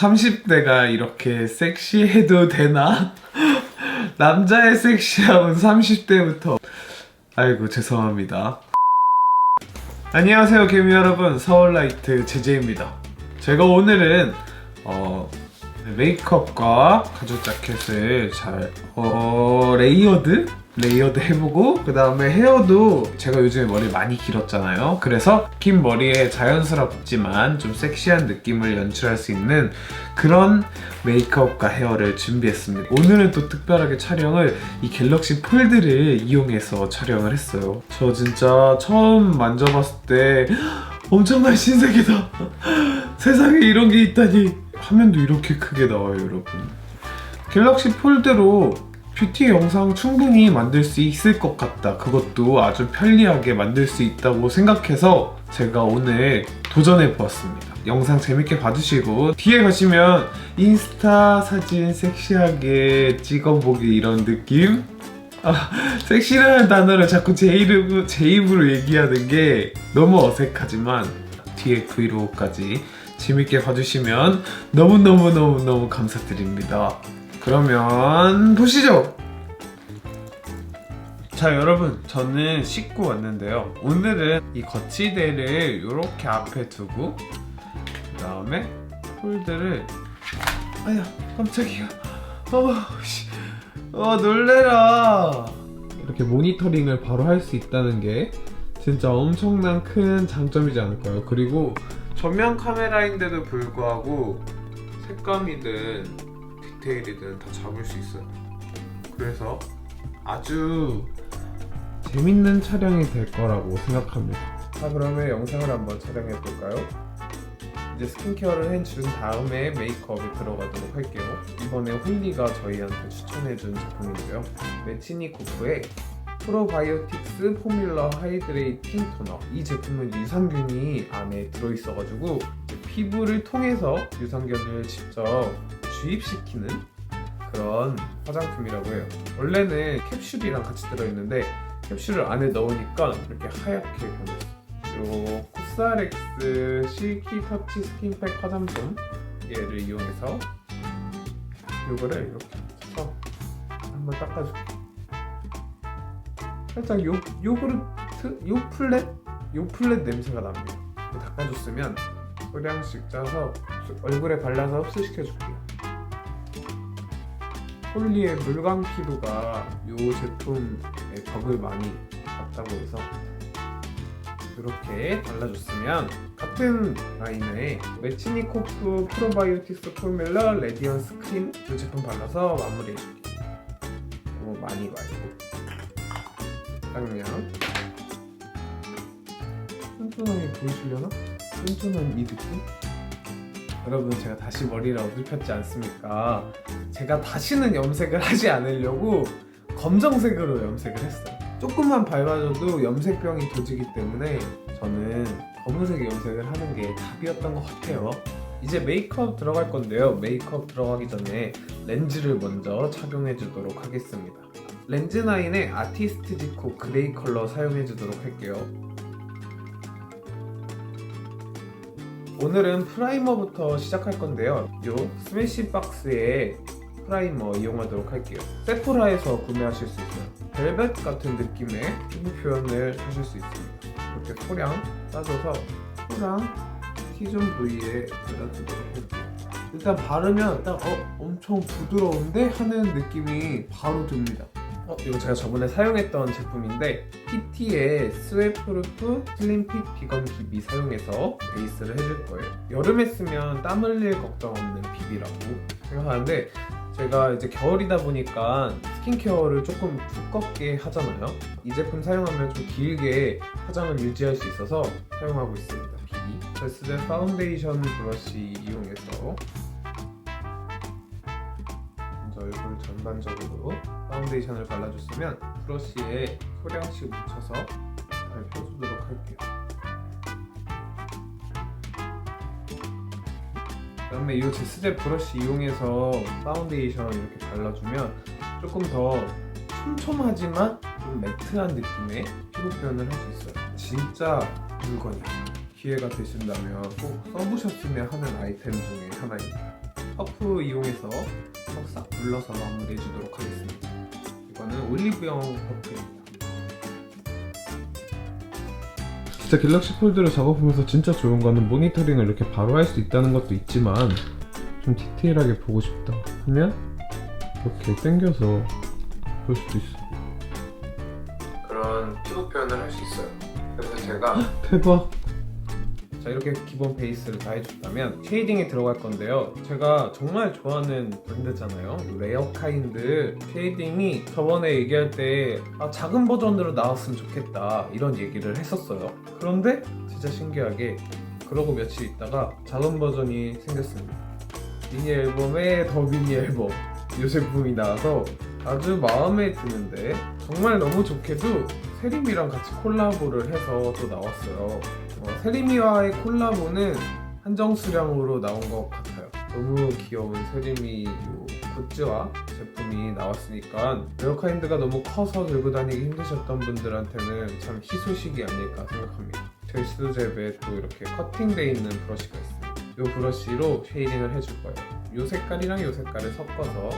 30대가 이렇게 섹시해도 되나? 남자의 섹시함은 30대부터. 아이고, 죄송합니다. 안녕하세요, 개미 여러분. 서울라이트 제재입니다. 제가 오늘은, 어, 메이크업과 가죽 자켓을 잘, 어, 레이어드? 레이어드 해보고, 그 다음에 헤어도 제가 요즘에 머리 많이 길었잖아요. 그래서 긴 머리에 자연스럽지만 좀 섹시한 느낌을 연출할 수 있는 그런 메이크업과 헤어를 준비했습니다. 오늘은 또 특별하게 촬영을 이 갤럭시 폴드를 이용해서 촬영을 했어요. 저 진짜 처음 만져봤을 때 엄청난 신세계다. 세상에 이런 게 있다니. 화면도 이렇게 크게 나와요, 여러분. 갤럭시 폴드로 뷰티 영상 충분히 만들 수 있을 것 같다. 그것도 아주 편리하게 만들 수 있다고 생각해서 제가 오늘 도전해 보았습니다. 영상 재밌게 봐주시고 뒤에 가시면 인스타 사진 섹시하게 찍어보기 이런 느낌? 아, 섹시라는 단어를 자꾸 제 이름 제 입으로 얘기하는 게 너무 어색하지만 뒤에 브이로그까지 재밌게 봐주시면 너무너무너무너무 감사드립니다. 그러면 보시죠! 자 여러분 저는 씻고 왔는데요. 오늘은 이 거치대를 이렇게 앞에 두고 그 다음에 폴드를 아야 깜짝이야. 어씨. 어 놀래라. 이렇게 모니터링을 바로 할 수 있다는 게 진짜 엄청난 큰 장점이지 않을까요? 그리고 전면 카메라인데도 불구하고 색감이든 디테일이든 다 잡을 수 있어요 그래서 아주 재밌는 촬영이 될 거라고 생각합니다. 자 그러면 영상을 한번 촬영해 볼까요? 이제 스킨케어를 해준 다음에 메이크업에 들어가도록 할게요. 이번에 홀리가 저희한테 추천해준 제품인데요. 매치니 코프의 프로바이오틱스 포뮬러 하이드레이팅 토너. 이 제품은 유산균이 안에 들어있어가지고 피부를 통해서 유산균을 직접 주입시키는 그런 화장품이라고 해요. 원래는 캡슐이랑 같이 들어있는데 캡슐을 안에 넣으니까 이렇게 하얗게 변했어요. 요 코스알엑스 실키 터치 스킨팩 화장품 얘를 이용해서 요거를 이렇게 해서 한번 닦아줄게. 살짝 요 요구르트 요 플랫 요 플랫 냄새가 납니다. 닦아줬으면 소량씩 짜서 얼굴에 발라서 흡수시켜 줄게요. 홀리의 물광 피부가 이 제품에 덕을 많이 봤다고 해서 이렇게 발라줬으면 같은 라인에 매치니코프 프로바이오틱스 포뮬러 레디언스 크림 이 제품 발라서 마무리해줄게요 너무 많이 말고 딱량 쫀쫀하게 보이시려나? 쫀쫀한 이 느낌? 여러분 제가 다시 머리를 어둡혔지 않습니까? 제가 다시는 염색을 하지 않으려고 검정색으로 염색을 했어요. 조금만 밟아줘도 염색병이 도지기 때문에 저는 검은색 염색을 하는 게 답이었던 것 같아요. 이제 메이크업 들어갈 건데요. 메이크업 들어가기 전에 렌즈를 먼저 착용해 주도록 하겠습니다. 렌즈9의 아티스트 지코 그레이 컬러 사용해 주도록 할게요. 오늘은 프라이머부터 시작할 건데요. 요 스매시 박스에 프라이머 이용하도록 할게요. 세포라에서 구매하실 수 있어요. 벨벳 같은 느낌의 피부 표현을 하실 수 있습니다. 이렇게 소량 싸줘서 소량 T존 부위에 발라주도록 할게요. 일단 바르면 딱 어, 엄청 부드러운데 하는 느낌이 바로 듭니다. 어, 이거 제가 저번에 사용했던 제품인데 PT의 스웨프루프 슬림핏 비건 비비 사용해서 베이스를 해줄 거예요. 여름에 쓰면 땀 흘릴 걱정 없는 비비라고 생각하는데 제가 이제 겨울이다 보니까 스킨케어를 조금 두껍게 하잖아요. 이 제품 사용하면 좀 길게 화장을 유지할 수 있어서 사용하고 있습니다. 비비. 베스드 파운데이션 브러쉬 이용해서 얼굴 전반적으로 파운데이션을 발라줬으면 브러쉬에 소량씩 묻혀서 잘 펴주도록 할게요. 그 다음에 이 제스제 브러쉬 이용해서 파운데이션 이렇게 발라주면 조금 더 촘촘하지만 좀 매트한 느낌의 피부 표현을 할 수 있어요. 진짜 물건이야. 기회가 되신다면 꼭 써보셨으면 하는 아이템 중에 하나입니다. 샴푸 이용해서 싹싹 눌러서 마무리해 주도록 하겠습니다. 이거는 올리브영 버프입니다. 진짜 갤럭시 폴드를 작업하면서 진짜 좋은 거는 모니터링을 이렇게 바로 할 수 있다는 것도 있지만 좀 디테일하게 보고 싶다 하면 이렇게 당겨서 볼 수도 있어. 그런 피부 표현을 할 수 있어요. 그래서 제가 대박. 자 이렇게 기본 베이스를 다 해줬다면 쉐이딩이 들어갈 건데요. 제가 정말 좋아하는 브랜드잖아요. 레어카인드 쉐이딩이 저번에 얘기할 때 아, 작은 버전으로 나왔으면 좋겠다 이런 얘기를 했었어요. 그런데 진짜 신기하게 그러고 며칠 있다가 작은 버전이 생겼습니다. 미니 앨범에 더 미니 앨범 이 제품이 나와서 아주 마음에 드는데 정말 너무 좋게도 세림이랑 같이 콜라보를 해서 또 나왔어요 어, 세리미와의 콜라보는 한정 수량으로 나온 것 같아요. 너무 귀여운 요 굿즈와 제품이 나왔으니까 레어카인드가 너무 커서 들고 다니기 힘드셨던 분들한테는 참 희소식이 아닐까 생각합니다. 젤스잽에 또 이렇게 커팅돼 있는 브러쉬가 있습니다. 이 브러쉬로 쉐이딩을 해줄 거예요. 이 색깔이랑 이 색깔을 섞어서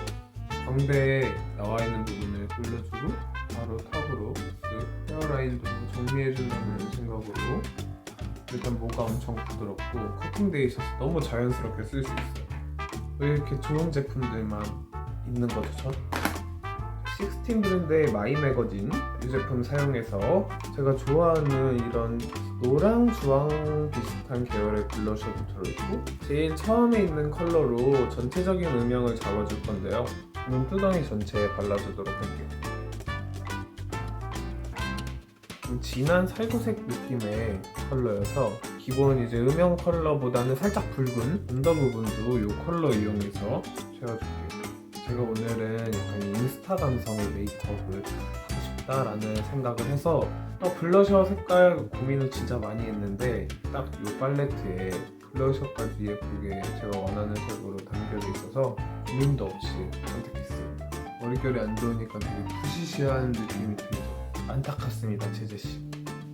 광대에 나와 있는 부분을 눌러주고 바로 탑으로 그 헤어라인도 정리해준다는 생각으로 일단 뭐가 엄청 부드럽고 코팅되어 있어서 너무 자연스럽게 쓸 수 있어요. 왜 이렇게 좋은 제품들만 있는 거죠? 16 브랜드의 마이 매거진 이 제품 사용해서 제가 좋아하는 이런 노랑 주황 비슷한 계열의 블러셔도 들어있고 제일 처음에 있는 컬러로 전체적인 음영을 잡아줄 건데요. 눈두덩이 전체에 발라주도록 할게요. 좀 진한 살구색 느낌의 컬러여서 기본 이제 음영 컬러보다는 살짝 붉은 언더 부분도 이 컬러 이용해서 채워줄게요. 제가 오늘은 약간 인스타 감성의 메이크업을 하고 싶다라는 생각을 해서 어, 블러셔 색깔 고민을 진짜 많이 했는데 딱 이 팔레트에 블러셔까지 예쁘게 제가 원하는 색으로 담겨져 있어서 고민도 없이 선택했습니다. 머릿결이 안 좋으니까 되게 부시시한 느낌이 들죠. 안타깝습니다, 제제씨.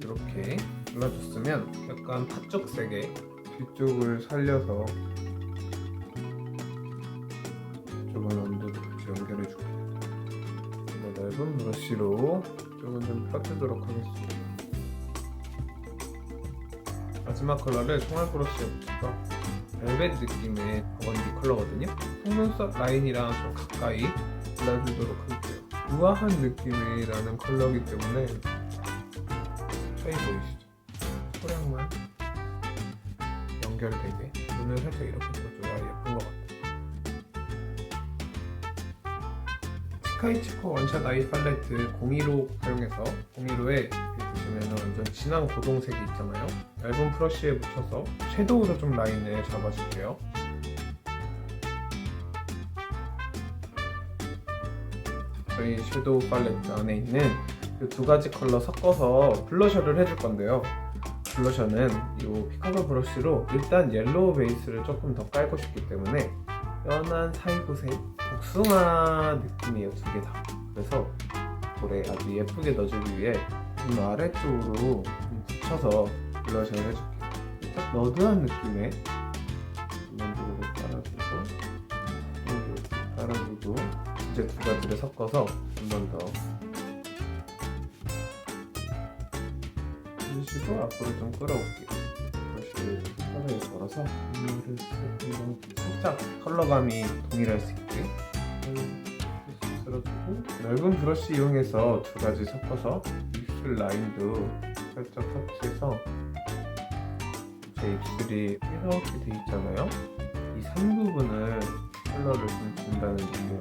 이렇게 발라줬으면 약간 팥죽색의 뒤쪽을 살려서 온도도 같이 연결해줄게요. 더 넓은 브러쉬로 이쪽은 좀 펴주도록 하겠습니다. 마지막 컬러를 총알 브러쉬에 붙여서 벨벳 느낌의 버건디 컬러거든요. 속눈썹 라인이랑 좀 가까이 발라주도록 할게요. 우아한 느낌이 나는 컬러이기 때문에 차이 보이시죠? 소량만 연결되게 눈을 살짝 이렇게 떠줘야 예쁜 것 같아요. 스카이치코 원샷 아이 팔레트 015 사용해서 015에 보시면 완전 진한 고동색이 있잖아요. 얇은 브러쉬에 묻혀서 섀도우로 좀 라인을 잡아줄게요. 저희 섀도우 팔레트 안에 있는 이두 가지 컬러 섞어서 블러셔를 해줄 건데요. 블러셔는 이 피카소 브러쉬로 일단 옐로우 베이스를 조금 더 깔고 싶기 때문에 연한 살구색 복숭아 느낌이에요 두 개 다. 그래서 볼에 아주 예쁘게 넣어주기 위해 눈 아래쪽으로 좀 붙여서 블러셔를 해줄게요. 딱 너드한 느낌의 가지를 섞어서 한 번 더 해주시고 앞으로 좀 끌어올게요. 브러쉬를 컬러에 걸어서 이거를 조금 더 살짝 컬러감이 동일할 수 있게 쓸어주고 넓은 브러쉬 이용해서 두 가지 섞어서 입술 라인도 살짝 터치해서 제 입술이 이렇게 돼 있잖아요. 이 산 부분을 컬러를 좀 준다는 느낌으로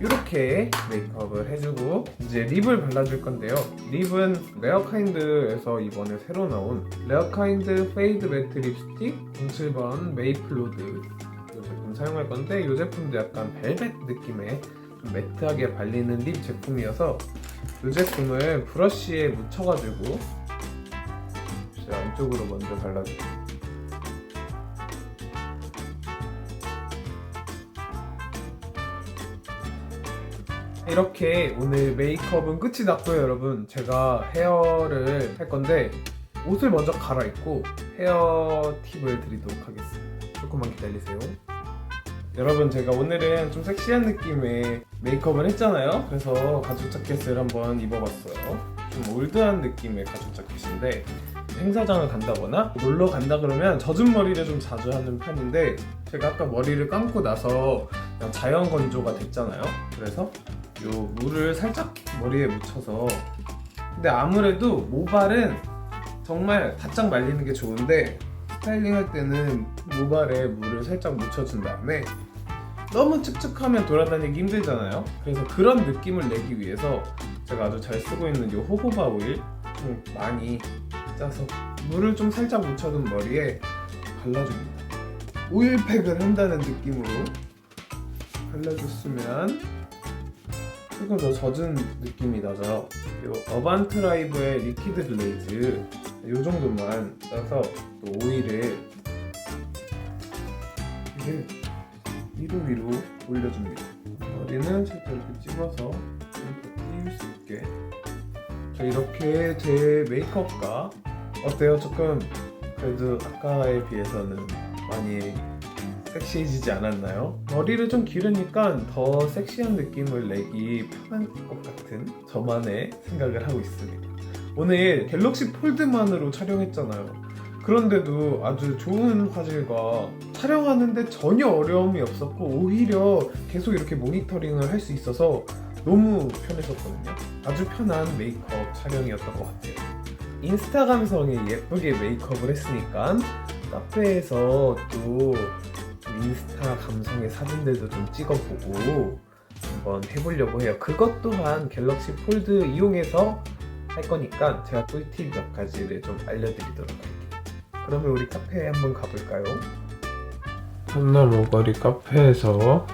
이렇게 메이크업을 해주고 이제 립을 발라줄 건데요. 립은 레어카인드에서 이번에 새로 나온 레어카인드 페이드 매트 립스틱 07번 메이플 로드 이 제품 사용할 건데 이 제품도 약간 벨벳 느낌의 좀 매트하게 발리는 립 제품이어서 이 제품을 브러쉬에 묻혀가지고 안쪽으로 먼저 발라줄게요. 이렇게 오늘 메이크업은 끝이 났고요 여러분 제가 헤어를 할 건데 옷을 먼저 갈아입고 헤어 팁을 드리도록 하겠습니다 조금만 기다리세요 여러분 제가 오늘은 좀 섹시한 느낌의 메이크업을 했잖아요. 그래서 가죽 자켓을 한번 입어봤어요. 좀 올드한 느낌의 가죽 자켓인데 행사장을 간다거나 놀러 간다 그러면 젖은 머리를 좀 자주 하는 편인데 제가 아까 머리를 감고 나서 그냥 자연 건조가 됐잖아요. 그래서 요 물을 살짝 머리에 묻혀서 근데 아무래도 모발은 정말 바짝 말리는 게 좋은데 스타일링 할 때는 모발에 물을 살짝 묻혀준 다음에 너무 축축하면 돌아다니기 힘들잖아요. 그래서 그런 느낌을 내기 위해서 제가 아주 잘 쓰고 있는 이 호호바 오일 좀 많이 짜서 물을 좀 살짝 묻혀둔 머리에 발라줍니다. 오일팩을 한다는 느낌으로 발라줬으면 조금 더 젖은 느낌이 나죠. 이 어반트라이브의 리퀴드 글레이즈 이 정도만 짜서 또 오일을 이렇게 위로 위로 올려줍니다. 머리는 살짝 이렇게 이렇게 띄울 수 있게. 자 이렇게 제 메이크업과 어때요? 조금 그래도 아까에 비해서는 많이 섹시해지지 않았나요? 머리를 좀 기르니까 더 섹시한 느낌을 내기 편한 것 같은 저만의 생각을 하고 있습니다. 오늘 갤럭시 폴드만으로 촬영했잖아요. 그런데도 아주 좋은 화질과 촬영하는데 전혀 어려움이 없었고 오히려 계속 이렇게 모니터링을 할 수 있어서 너무 편했었거든요. 아주 편한 메이크업 촬영이었던 것 같아요. 인스타 감성에 예쁘게 메이크업을 했으니까 카페에서 또 인스타 감성의 사진들도 좀 찍어보고 한번 해보려고 해요. 그것 또한 갤럭시 폴드 이용해서 할 거니까 제가 꿀팁 몇 가지를 좀 알려드리도록 할게요. 그러면 우리 카페에 한번 가볼까요? 한남 오거리 카페에서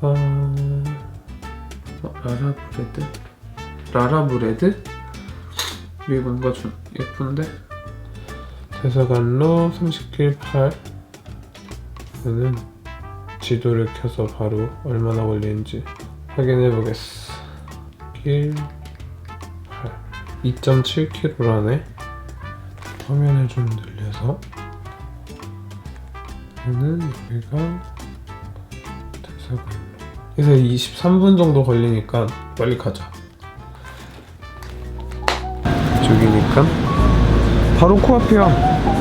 어... 라라브레드? 라라브레드? 이게 뭔가 좀 예쁜데? 대사관로 30길 8 저는 지도를 켜서 바로 얼마나 걸리는지 확인해 보겠어 길 8 2.7km라네. 화면을 좀 늘려서. 저는 여기가 대사관로 그래서 23분 정도 걸리니까 빨리 가자. 이쪽이니까 바로 코앞이야.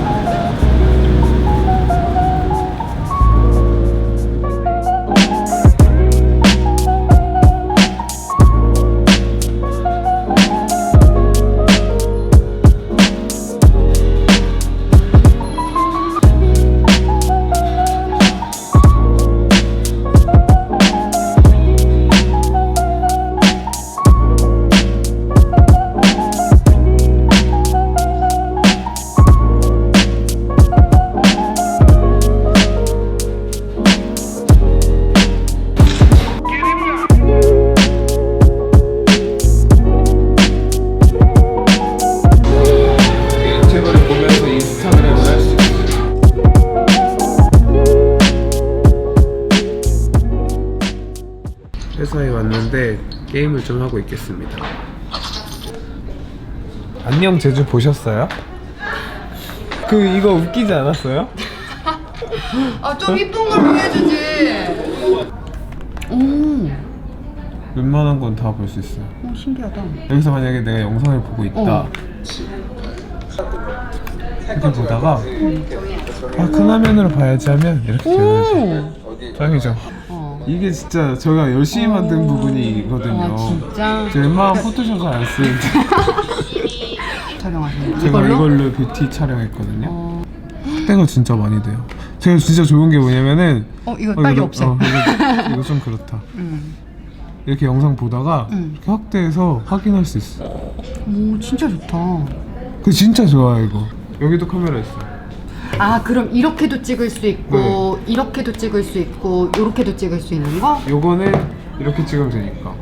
게임을 좀 하고 있겠습니다. 안녕 제주 보셨어요? 그 이거 웃기지 않았어요? 아 좀 이쁜 걸 보여주지. 오, 웬만한 건 다 볼 수 있어요. 오 신기하다. 여기서 만약에 내가 영상을 보고 있다. 어. 이렇게 보다가 아 큰 화면으로 봐야지 하면 이렇게 되는 오. 짱이죠. 어. 이게 진짜 저희가 열심히 만든 부분이거든요. 아 진짜. 제가 웬만한 포토샵을 안 쓰는데 촬영하시는 거. 제가 이걸로 뷰티 촬영했거든요. 어. 때가 진짜 많이 돼요. 제가 진짜 좋은 게 뭐냐면은 어 이거 어, 빨리 이거, 없애. 어, 이거, 이거 좀 그렇다. 음. 이렇게 영상 보다가 음. 이렇게 확대해서 확인할 수 있어. 오 진짜 좋다. 그 진짜 좋아 이거. 여기도 카메라 있어. 아 그럼 이렇게도 찍을 수 있고 이렇게도 찍을 수 있고 이렇게도 찍을 수 있는 거? 요거는 이렇게 찍으면 되니까.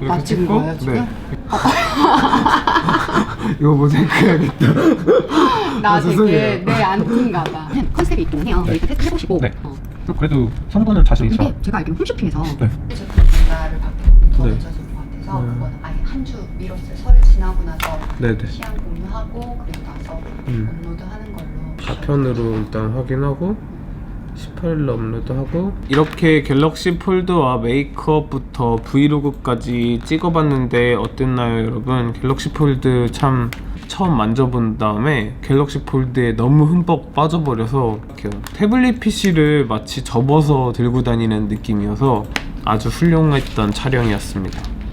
이렇게 아, 찍은 찍고, 거예요, 지금? 네. 이거 모자이크 해야겠다. 나 아, 되게 죄송해요. 내 안티인가 봐. 컨셉이 있긴 해요. 네. 이렇게 해보시고. 네. 어. 그래도 성분은 자신 있어. 이게 제가 알기로 홈쇼핑에서 네. 뭔가를 바꾸는 더 네. 늦어진 것 같아서 음. 그거는 아예 한 주 미뤘어요. 설 지나고 나서 네 네. 시향 공유하고 그리고 음. 업로드하는 걸로 좌편으로 일단 확인하고 18일 업로드하고 이렇게 갤럭시 폴드와 메이크업부터 브이로그까지 찍어봤는데 어땠나요 여러분? 갤럭시 폴드 참 처음 만져본 다음에 갤럭시 폴드에 너무 흠뻑 빠져버려서 이렇게 태블릿 PC를 마치 접어서 들고 다니는 느낌이어서 아주 훌륭했던 촬영이었습니다.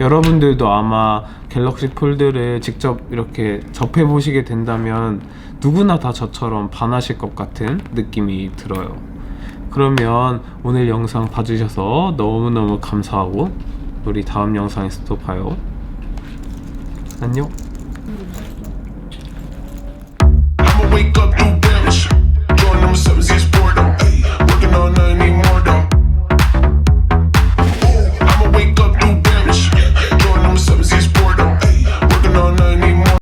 여러분들도 아마 갤럭시 폴드를 직접 이렇게 접해 보시게 된다면 누구나 다 저처럼 반하실 것 같은 느낌이 들어요. 그러면 오늘 영상 봐주셔서 너무너무 감사하고 우리 다음 영상에서 또 봐요. 안녕.